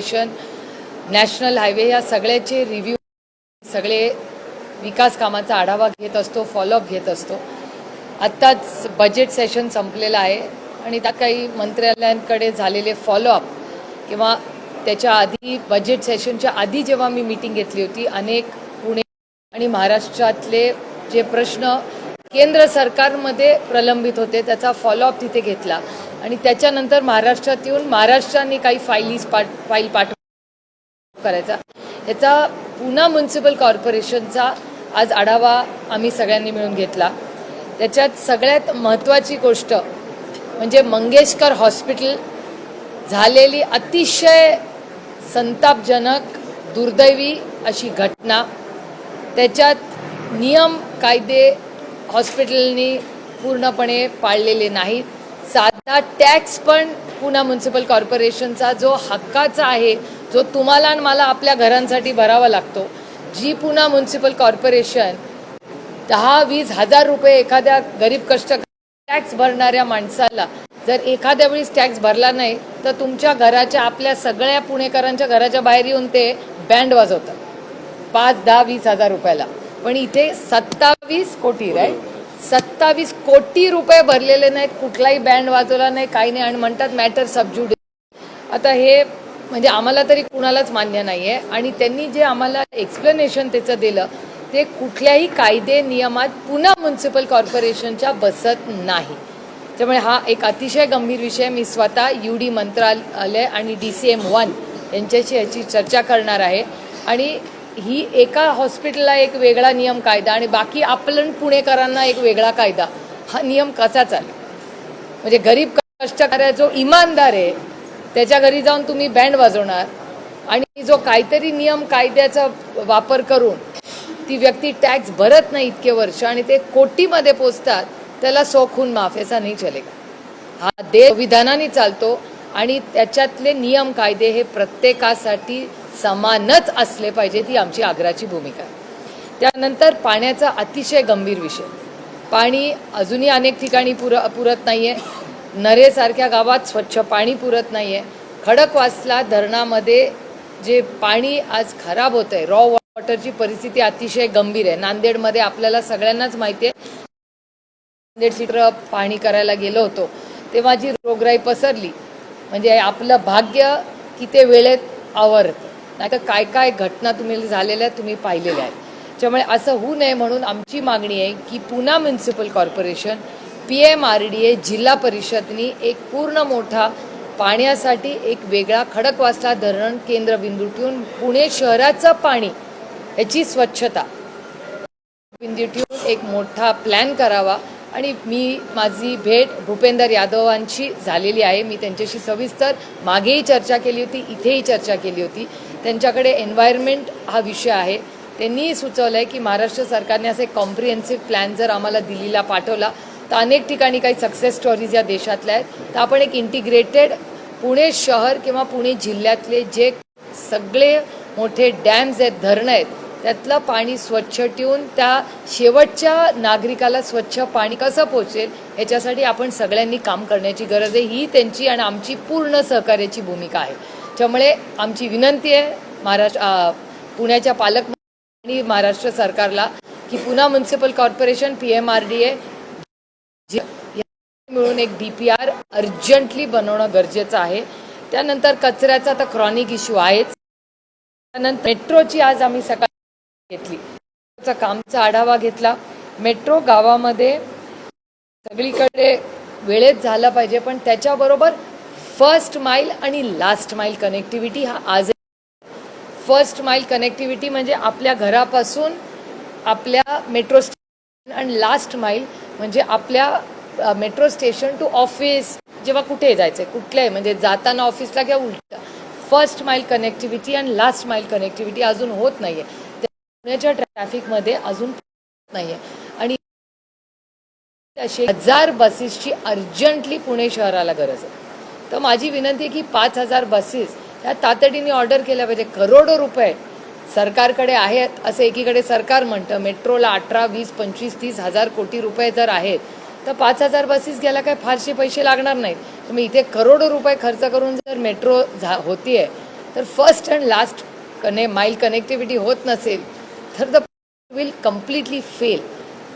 Station national highway या सगळ्याचे review सगळे विकास कामाचा आढावा घेत असतो फॉलोअप घेत असतो. आत्ताच बजेट सेशन संपलेलं आहे आणि त्या काही मंत्रालयांकडे झालेले फॉलोअप किंवा त्याच्या आधी बजेट सेशनच्या आधी जेव्हा मी मीटिंग घेतली होती अनेक पुणे आणि महाराष्ट्रातले जे प्रश्न केंद्र सरकारमध्ये प्रलंबित होते त्याचा फॉलोअप तिथे घेतला. आणि त्याच्यानंतर महाराष्ट्रात येऊन महाराष्ट्राने काही फाईलीज पाठ फाईल पाठव करायचा. याचा पुणा म्युन्सिपल कॉर्पोरेशनचा आज आढावा आम्ही सगळ्यांनी मिळून घेतला. त्याच्यात सगळ्यात महत्त्वाची गोष्ट म्हणजे मंगेशकर हॉस्पिटल झालेली अतिशय संतापजनक दुर्दैवी अशी घटना. त्याच्यात नियम कायदे हॉस्पिटलनी पूर्णपणे पाळलेले नाहीत. त्या टॅक्स पण पुणा म्युन्सिपल कॉर्पोरेशनचा जो हक्काचा आहे जो तुम्हाला आणि मला आपल्या घरांसाठी भरावा लागतो जी पुणा म्युन्सिपल कॉर्पोरेशन दहा वीस हजार रुपये एखाद्या गरीब कष्ट टॅक्स भरणाऱ्या माणसाला जर एखाद्या वेळेस टॅक्स भरला नाही तर तुमच्या घराच्या आपल्या सगळ्या पुणेकरांच्या घराच्या बाहेर येऊन ते बँड वाजवतात. पाच दहा वीस हजार रुपयाला. पण इथे सत्तावीस कोटी राईट सत्तावीस कोटी रुपये भरलेले नाहीत कुठलाही बँड वाजवला नाही काही नाही. आणि म्हणतात मॅटर सबज्युड आता हे म्हणजे आम्हाला तरी कुणालाच मान्य नाही आहे आणि त्यांनी जे आम्हाला एक्सप्लेनेशन त्याचं दिलं ते कुठल्याही कायदे नियमात पुन्हा म्युन्सिपल कॉर्पोरेशनच्या बसत नाही. त्यामुळे हा एक अतिशय गंभीर विषय मी स्वतः यू डी मंत्रालय आणि डी सी एम वन यांच्याशी याची चर्चा करणार आहे. आणि ही एका हॉस्पिटलला एक वेगळा नियम कायदा आणि बाकी आपलं पुणेकरांना एक वेगळा कायदा. हा नियम कसा चालेल म्हणजे गरीब कष्टकऱ्या जो इमानदार आहे त्याच्या घरी जाऊन तुम्ही बँड वाजवणार आणि जो काहीतरी नियम कायद्याचा वापर करून ती व्यक्ती टॅक्स भरत नाही इतके वर्ष आणि ते कोटीमध्ये पोचतात त्याला सोखून माफ याचा नाही चलेगा हा देश विधानाने चालतो आणि त्याच्यातले नियम कायदे हे प्रत्येकासाठी समानच असले पाहिजे ती आमची आग्राची भूमिका आहे. त्यानंतर पाण्याचा अतिशय गंभीर विषय. पाणी अजूनही अनेक ठिकाणी पुर पुरत नाही आहे नरेसारख्या गावात स्वच्छ पाणी पुरत नाही आहे खडकवासला धरणामध्ये जे पाणी आज खराब होत आहे रॉ वॉटरची परिस्थिती अतिशय गंभीर आहे. नांदेडमध्ये आपल्याला सगळ्यांनाच माहिती आहे. नांदेड सीटर पाणी करायला गेलो होतो. तेव्हा जी रोगराई पसरली म्हणजे आपलं भाग्य की ते वेळेत आवरतं. नाही तर काय काय घटना तुम्ही झालेल्या आहेत, तुम्ही पाहिलेल्या आहेत. त्यामुळे असं होऊ नये म्हणून आमची मागणी आहे की Pune municipal corporation P M R D A जिल्हा परिषदनी एक पूर्ण मोठा पाण्यासाठी एक वेगळा खडकवासला धरण केंद्रबिंदू ठेवून पुणे शहराचं पाणी याची स्वच्छता बिंदू ठेवून एक मोठा प्लॅन करावा. आणि मी माझी भेट भूपेंदर यादवांची झालेली आहे. मी त्यांच्याशी सविस्तर मागेही चर्चा केली होती इथेही चर्चा केली होती. त्यांच्याकडे एन्व्हायरमेंट हा विषय आहे. त्यांनीही सुचवलं आहे की महाराष्ट्र सरकारने असे कॉम्प्रिहेन्सिव्ह प्लॅन जर आम्हाला दिल्लीला पाठवला तर अनेक ठिकाणी काही सक्सेस स्टोरीज या देशातल्या आहेत. तर आपण एक इंटिग्रेटेड पुणे शहर किंवा पुणे जिल्ह्यातले जे सगळे मोठे डॅम्स आहेत धरणं आहेत त्यातलं पाणी स्वच्छ ठेवून त्या शेवटच्या नागरिकाला स्वच्छ पाणी कसं पोचेल याच्यासाठी आपण सगळ्यांनी काम करण्याची गरज आहे. ही त्यांची आणि आमची पूर्ण सहकार्याची भूमिका आहे. त्यामुळे आमची विनंती आहे महाराष्ट्र पुण्याच्या पालक आणि महाराष्ट्र सरकारला की पुन्हा municipal corporation P M R D A मिळून एक डी पी आर अर्जंटली बनवणं गरजेचं आहे. त्यानंतर कचऱ्याचा तर क्रॉनिक इश्यू आहेच. त्यानंतर मेट्रोची आज आम्ही सकाळी घेतली. कामचा आढावा घेतला. मेट्रो गावामध्ये सगळीकडे वेळेत झालं पाहिजे पण त्याच्याबरोबर फर्स्ट माईल आणि लास्ट माईल कनेक्टिव्हिटी हा आज फर्स्ट माईल कनेक्टिव्हिटी म्हणजे आपल्या घरापासून आपल्या मेट्रो स्टेशन आणि लास्ट माईल म्हणजे आपल्या मेट्रो स्टेशन टू ऑफिस जेव्हा कुठे जायचं आहे कुठल्याही म्हणजे जाताना ऑफिसला किंवा उलट फर्स्ट माईल कनेक्टिव्हिटी आणि लास्ट माईल कनेक्टिव्हिटी अजून होत नाही आहे पुण्याच्या ट्रॅफिकमध्ये अजून नाही आहे आणि असे हजार बसेसची अर्जंटली पुणे शहराला गरज आहे. तर माझी विनंती आहे की पाच हजार बसेस ह्या तातडीने ऑर्डर केल्या पाहिजे. करोडो रुपये सरकारकडे आहेत असं एकीकडे सरकार म्हणतं. मेट्रोला अठरा वीस पंचवीस तीस हजार कोटी रुपये जर आहेत तर पाच हजार बसेस घ्यायला काय फारसे पैसे लागणार नाहीत. तुम्ही इथे करोडो रुपये खर्च करून जर मेट्रो झा होतीये तर फर्स्ट अँड लास्ट कने माईल कनेक्टिव्हिटी होत नसेल तर द विल कम्प्लिटली फेल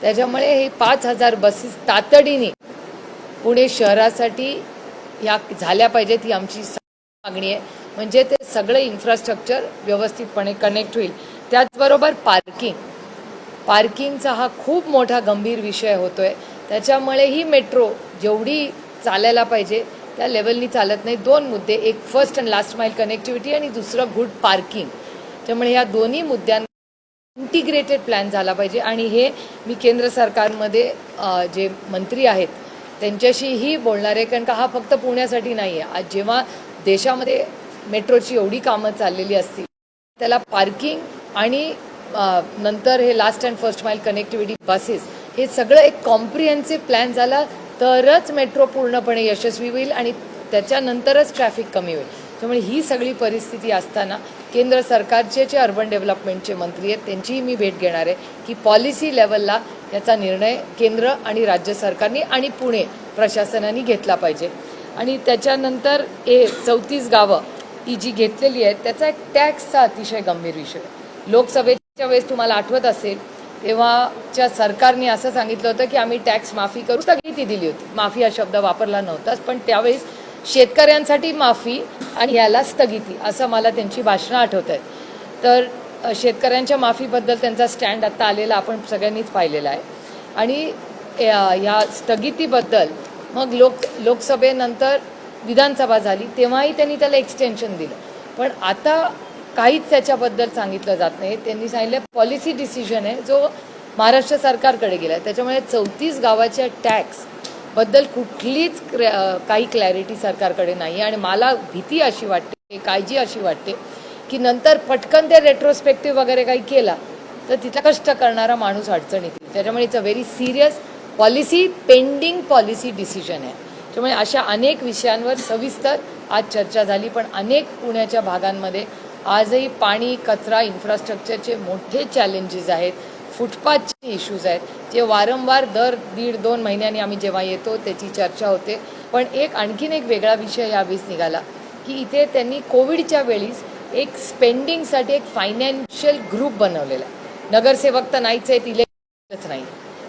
त्याच्यामुळे हे पाच हजार बसेस तातडीने पुणे शहरासाठी या झाल्या पाहिजेत ही आमची मागणी आहे. म्हणजे ते सगळं इन्फ्रास्ट्रक्चर व्यवस्थितपणे कनेक्ट होईल. त्याचबरोबर पार्किंग पार्किंगचा हा खूप मोठा गंभीर विषय होतोय. त्याच्यामुळे ही मेट्रो जेवढी चालायला पाहिजे त्या लेवलनी चालत नाही. दोन मुद्दे. एक first and last mile connectivity आणि दुसरं गुड पार्किंग त्यामुळे या दोन्ही मुद्द्यांना इंटिग्रेटेड प्लॅन झाला पाहिजे. आणि हे मी केंद्र सरकारमध्ये जे मंत्री आहेत त्यांच्याशीही बोलणार आहे कारण का हा फक्त पुण्यासाठी नाही आहे आज जेव्हा देशामध्ये मेट्रोची एवढी कामं चाललेली असतील त्याला पार्किंग आणि नंतर हे last and first mile connectivity buses हे सगळं एक कॉम्प्रिहेन्सिव्ह प्लॅन झाला तरच मेट्रो पूर्णपणे यशस्वी होईल आणि त्याच्यानंतरच ट्रॅफिक कमी होईल. त्यामुळे ही सगळी परिस्थिती असताना केंद्र सरकारचे जे अर्बन डेव्हलपमेंटचे मंत्री आहेत त्यांचीही मी भेट घेणार आहे की पॉलिसी लेवलला याचा निर्णय केंद्र आणि राज्य सरकारने आणि पुणे प्रशासनाने घेतला पाहिजे. आणि त्याच्यानंतर हे चौतीस गावं ही जी घेतलेली आहेत त्याचा एक टॅक्सचा अतिशय गंभीर विषय लोकसभेच्या वेळेस तुम्हाला आठवत असेल तेव्हाच्या सरकारने असं सांगितलं होतं की आम्ही टॅक्स माफी करू. स्थगिती दिली होती. माफी हा शब्द वापरला नव्हताच पण त्यावेळेस शेतकऱ्यांसाठी माफी आणि याला स्थगिती असं मला त्यांची भाषणं आठवत आहेत. तर शेतकऱ्यांच्या माफीबद्दल त्यांचा स्टँड आत्ता आलेला आपण सगळ्यांनीच पाहिलेला आहे. आणि या स्थगितीबद्दल मग लोक लोकसभेनंतर विधानसभा झाली तेव्हाही त्यांनी त्याला एक्सटेन्शन दिलं. पण आता काहीच त्याच्याबद्दल सांगितलं जात नाही. त्यांनी सांगितलं पॉलिसी डिसिजन आहे जो महाराष्ट्र सरकारकडे गेला आहे त्याच्यामुळे चौतीस गावाच्या टॅक्सबद्दल कुठलीच क्र- काही क्लॅरिटी सरकारकडे नाही आणि मला भीती अशी वाटते काळजी अशी वाटते की नंतर पटकन ते रेट्रोस्पेक्टिव्ह वगैरे काही केला तर तिथला कष्ट करणारा माणूस अडचणीत त्याच्यामुळे it's a very serious policy pending policy decision आहे. त्यामुळे अशा अनेक विषयांवर सविस्तर आज चर्चा झाली पण अनेक पुण्याच्या भागांमध्ये आजही पाणी कचरा इन्फ्रास्ट्रक्चरचे मोठे चॅलेंजेस आहेत. फुटपाथचे इश्यूज आहेत. जे वारंवार दर दीड दोन महिन्यांनी आम्ही जेव्हा येतो त्याची चर्चा होते. पण एक आणखीन एक वेगळा विषय यावेळेस निघाला की इथे त्यांनी कोविडच्या वेळीस एक स्पेंडिंगसाठी एक फायनान्शियल ग्रुप बनवलेला आहे. नगरसेवक तर नाहीच आहेत इलेक्शनच नाही.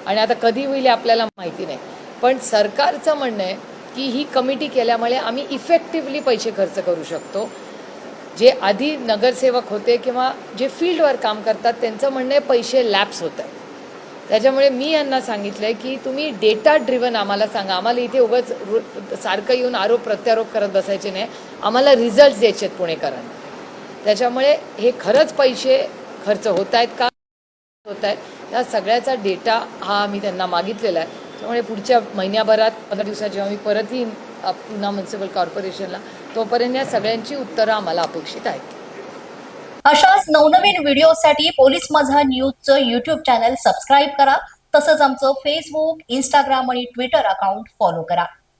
आणि आता कधी होईल आपल्याला माहिती नाही. पण सरकारचं म्हणणं आहे की ही कमिटी केल्यामुळे आम्ही इफेक्टिव्हली पैसे खर्च करू शकतो. जे आधी नगरसेवक होते किंवा जे फील्डवर काम करतात त्यांचं म्हणणं आहे पैसे लॅप्स होत आहे त्याच्यामुळे मी यांना सांगितलं आहे की तुम्ही डेटा ड्रिवन आम्हाला सांगा. आम्हाला इथे उगाच सारखं येऊन आरोप प्रत्यारोप करत बसायचे नाही. आम्हाला रिझल्ट द्यायचे आहेत पुणेकरांना. त्याच्यामुळे हे खरंच पैसे खर्च होत आहेत का? होत आहेत या सगळ्याचा डेटा हा आम्ही त्यांना मागितलेला आहे. त्यामुळे पुढच्या महिन्याभरात पंधरा दिवसात जेव्हा मी परत येईन पुन्हा म्युन्सिपल कॉर्पोरेशनला तोपर्यंत या सगळ्यांची उत्तरं आम्हाला अपेक्षित आहेत. अशाच नवनवीन व्हिडिओसाठी पोलीस माझा न्यूजचं युट्यूब चॅनल सबस्क्राईब करा. तसंच आमचं फेसबुक इंस्टाग्राम आणि ट्विटर अकाउंट फॉलो करा.